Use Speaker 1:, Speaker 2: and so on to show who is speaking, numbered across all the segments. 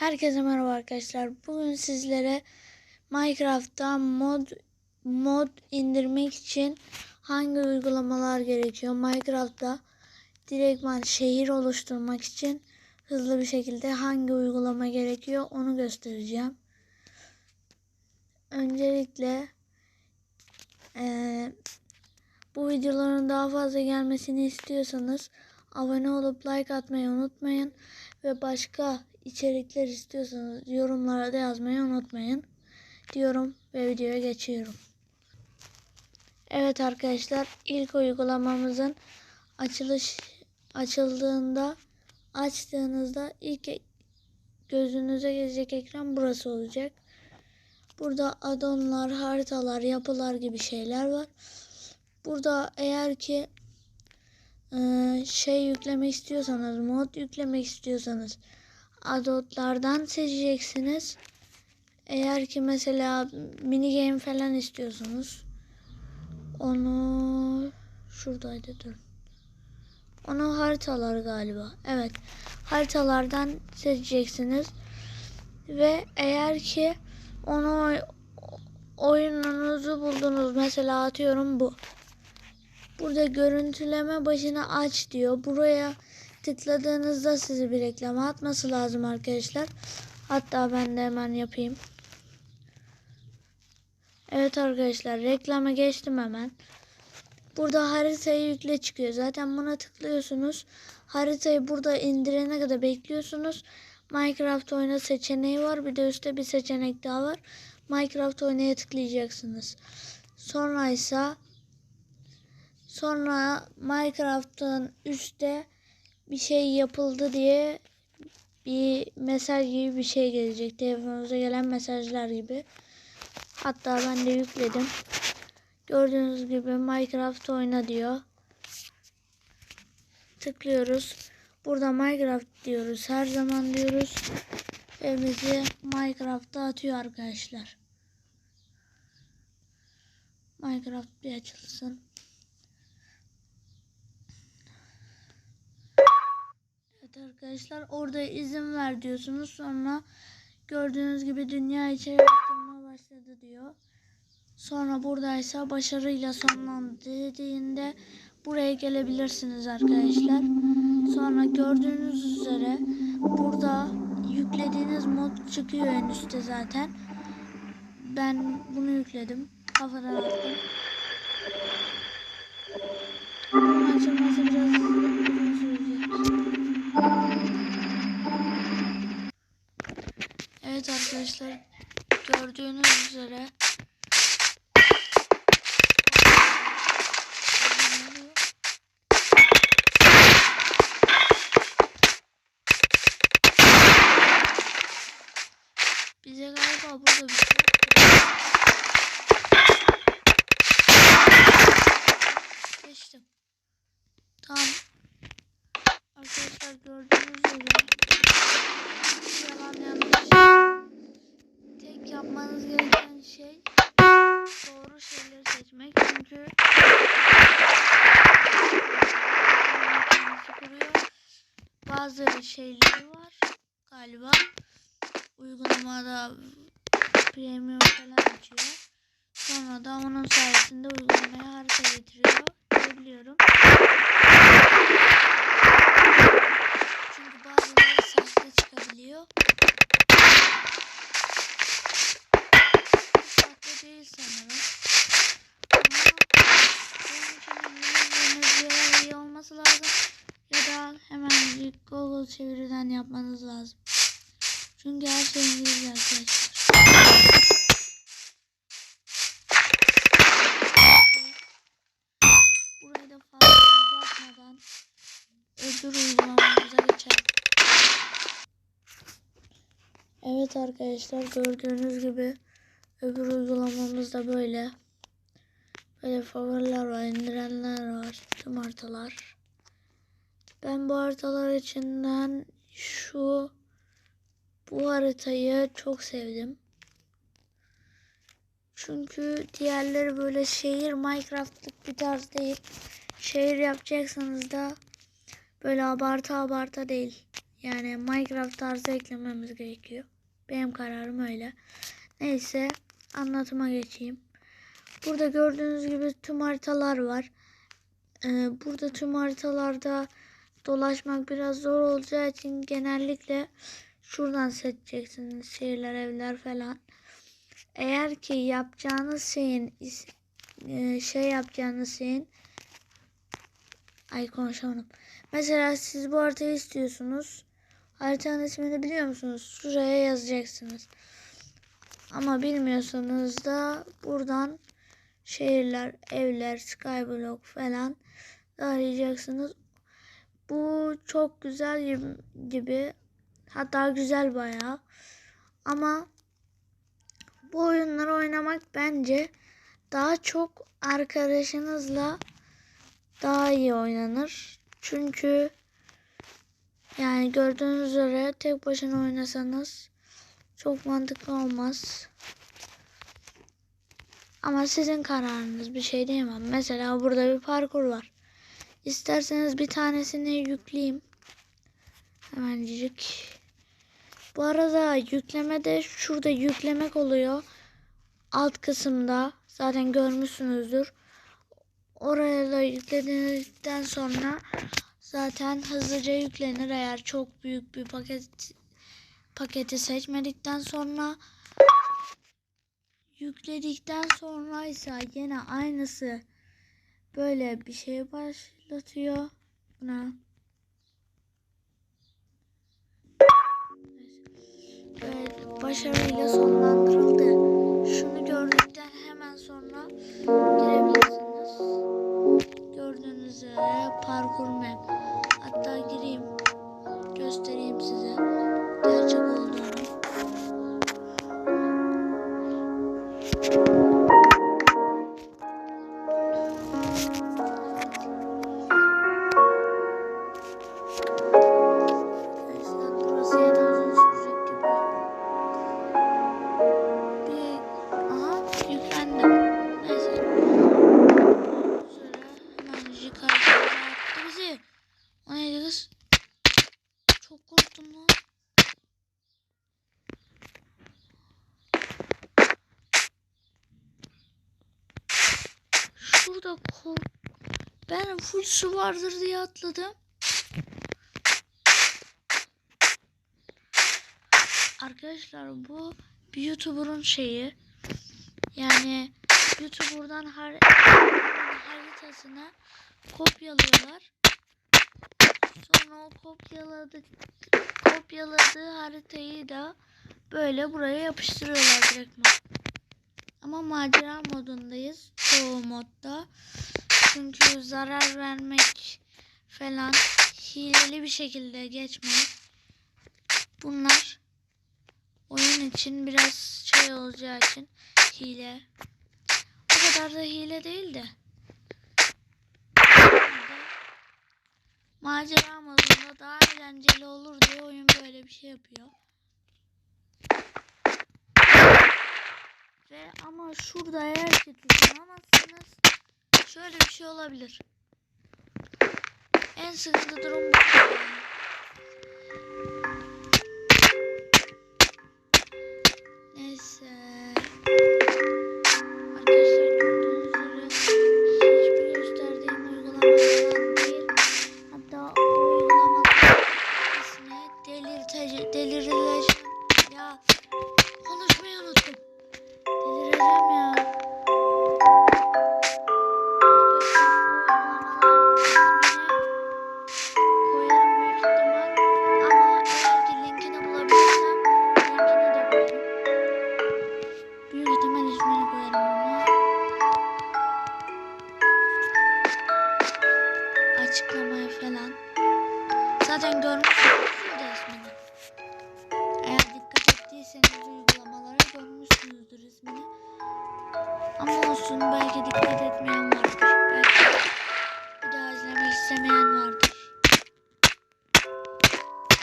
Speaker 1: Herkese merhaba arkadaşlar. Bugün sizlere Minecraft'ta mod mod indirmek için hangi uygulamalar gerekiyor? Minecraft'ta direktman şehir oluşturmak için hızlı bir şekilde hangi uygulama gerekiyor onu göstereceğim. Öncelikle eee, bu videoların daha fazla gelmesini istiyorsanız abone olup like atmayı unutmayın ve başka içerikler istiyorsanız yorumlara da yazmayı unutmayın diyorum ve videoya geçiyorum. Evet arkadaşlar ilk uygulamamızın açılış açıldığında açtığınızda ilk gözünüze gelecek ekran burası olacak. Burada addonlar, haritalar, yapılar gibi şeyler var. Burada eğer ki eee, şey yüklemek istiyorsanız, mod yüklemek istiyorsanız adotlardan seçeceksiniz. Eğer ki mesela mini game falan istiyorsunuz onu şuradaydı dur. Onu haritalar galiba. Evet. Haritalardan seçeceksiniz. Ve eğer ki onu oy- oyununuzu buldunuz. Mesela atıyorum bu. Burada görüntüleme başına aç diyor. Buraya tıkladığınızda sizi bir reklama atması lazım arkadaşlar. Hatta ben de hemen yapayım. Evet arkadaşlar reklama geçtim hemen. Burada haritayı yükle çıkıyor. Zaten buna tıklıyorsunuz. Haritayı burada indirene kadar bekliyorsunuz. Minecraft oyna seçeneği var. Bir de üstte bir seçenek daha var. Minecraft oynaya tıklayacaksınız. Sonra ise sonra Minecraft'ın üstte bir şey yapıldı diye bir mesaj gibi bir şey gelecek. Telefonunuza gelen mesajlar gibi. Hatta ben de yükledim. Gördüğünüz gibi Minecraft oyna diyor. Tıklıyoruz. Burada Minecraft diyoruz. Her zaman diyoruz. Ve bizi Minecraft'a atıyor arkadaşlar. Minecraft bir açılsın. Arkadaşlar orada izin ver diyorsunuz. Sonra gördüğünüz gibi dünya içeri arttırma başladı diyor. Sonra buradaysa başarıyla sonlandı dediğinde buraya gelebilirsiniz arkadaşlar. Sonra gördüğünüz üzere burada yüklediğiniz mod çıkıyor en üstte zaten. Ben bunu yükledim. Kafadan attım. Açılması biraz Evet arkadaşlar gördüğünüz üzere bize galiba burada bir şey. Geçtim. Tamam. Arkadaşlar gördüğünüz üzere Bazı şeyleri var galiba. Uygulamada premium falan açıyor. Sonra da onun sayesinde uygulamaya harita getiriyor. Diyebiliyorum. Çünkü bazıları sahte çıkabiliyor. Sahte değil sanırım. Çeviriden yapmanız lazım. Çünkü her şey İngilizce arkadaşlar. Burayı da fazla uzatmadan öbür uygulamamıza geçelim. Evet arkadaşlar gördüğünüz gibi öbür uygulamamız da böyle. Böyle favoriler var, indirenler var, tüm haritalar. Ben bu haritalar içinden şu bu haritayı çok sevdim. Çünkü diğerleri böyle şehir Minecraft'lık bir tarz değil. Şehir yapacaksanız da böyle abartı abartı değil. Yani Minecraft tarzı eklememiz gerekiyor. Benim kararım öyle. Neyse anlatıma geçeyim. Burada gördüğünüz gibi tüm haritalar var. Ee, burada tüm haritalarda dolaşmak biraz zor olacağı için genellikle şuradan seçeceksiniz şehirler, evler falan. Eğer ki yapacağınız şeyin e, şey yapacağınız şeyin ay konuşamadım. Mesela siz bu haritayı istiyorsunuz. Haritanın ismini biliyor musunuz? Şuraya yazacaksınız. Ama bilmiyorsanız da buradan şehirler, evler, skyblock falan arayacaksınız. Bu çok güzel gibi-. Hatta güzel bayağı. Ama bu oyunları oynamak bence daha çok arkadaşınızla daha iyi oynanır. Çünkü yani gördüğünüz üzere tek başına oynasanız çok mantıklı olmaz. Ama sizin kararınız bir şey diyemem. Mesela burada bir parkur var. İsterseniz bir tanesini yükleyeyim. Hemencik. Bu arada yüklemede şurada yüklemek oluyor. Alt kısımda zaten görmüşsünüzdür. Oraya da yükledikten sonra zaten hızlıca yüklenir eğer çok büyük bir paket paketi seçmedikten sonra yükledikten sonra ise yine aynısı böyle bir şey başlatıyor. Buna Evet, başarıyla sonlandırıldı. Çok korktum lan. Şurada kork... Ben full su vardır diye atladım. Arkadaşlar bu bir YouTuber'ın şeyi. Yani YouTuber'dan har haritasını kopyalıyorlar. Sonra o kopyaladık kopyaladığı haritayı da böyle buraya yapıştırıyorlar direktman. Ama macera modundayız çoğu modda. Çünkü zarar vermek falan hileli bir şekilde geçmek. Bunlar oyun için biraz şey olacağı için hile. O kadar da hile değil de. Yine de Macera modunda daha eğlenceli olur diye oyun böyle bir şey yapıyor. Ve ama şurada eğer ki tutunamazsınız şöyle bir şey olabilir. En sıkıntı durum bu. İstemeyen vardır.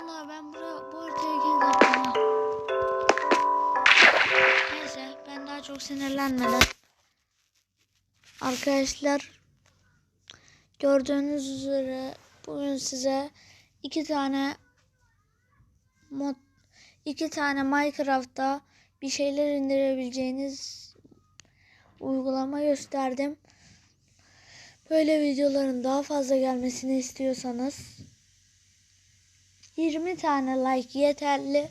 Speaker 1: Allah ben bura, bu haritaya girdim. Neyse ben daha çok sinirlenmeden. Arkadaşlar gördüğünüz üzere bugün size iki tane mod iki tane Minecraft'ta bir şeyler indirebileceğiniz uygulama gösterdim. Böyle videoların daha fazla gelmesini istiyorsanız 20 tane like yeterli.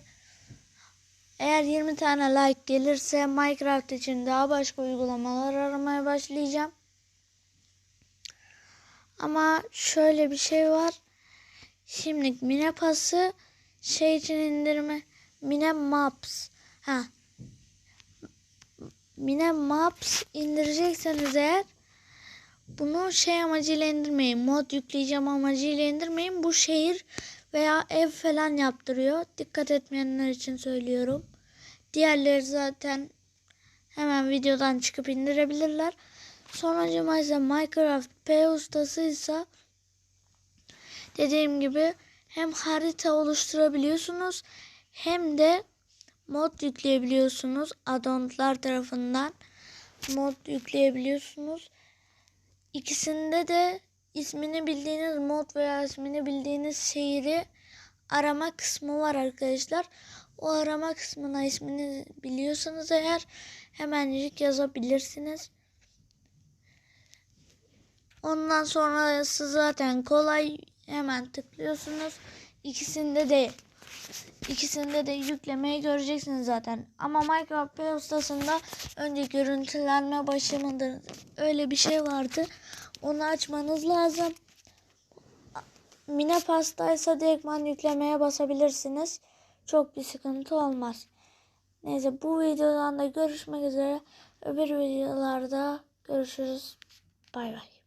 Speaker 1: Eğer 20 tane like gelirse Minecraft için daha başka uygulamalar aramaya başlayacağım. Ama şöyle bir şey var. Şimdi Mine Pass'ı şey için indirme. Mine Maps. Ha. Mine Maps indirecekseniz eğer bunu şey amacıyla indirmeyin. Mod yükleyeceğim amacıyla indirmeyin. Bu şehir veya ev falan yaptırıyor. Dikkat etmeyenler için söylüyorum. Diğerleri zaten hemen videodan çıkıp indirebilirler. Sonucuma ise Minecraft P ustasıysa dediğim gibi hem harita oluşturabiliyorsunuz hem de mod yükleyebiliyorsunuz. Addonlar tarafından mod yükleyebiliyorsunuz. İkisinde de ismini bildiğiniz mod veya ismini bildiğiniz şehri arama kısmı var arkadaşlar. O arama kısmına ismini biliyorsanız eğer hemencik yazabilirsiniz. Ondan sonrası zaten kolay. Hemen tıklıyorsunuz. İkisinde de ikisinde de yüklemeyi göreceksiniz zaten. Ama Minecraft Play ustasında önce görüntülenme başlamadır. Öyle bir şey vardı. Onu açmanız lazım. Mine pastaysa direktman yüklemeye basabilirsiniz. Çok bir sıkıntı olmaz. Neyse bu videodan da görüşmek üzere. Öbür videolarda görüşürüz. Bay bay.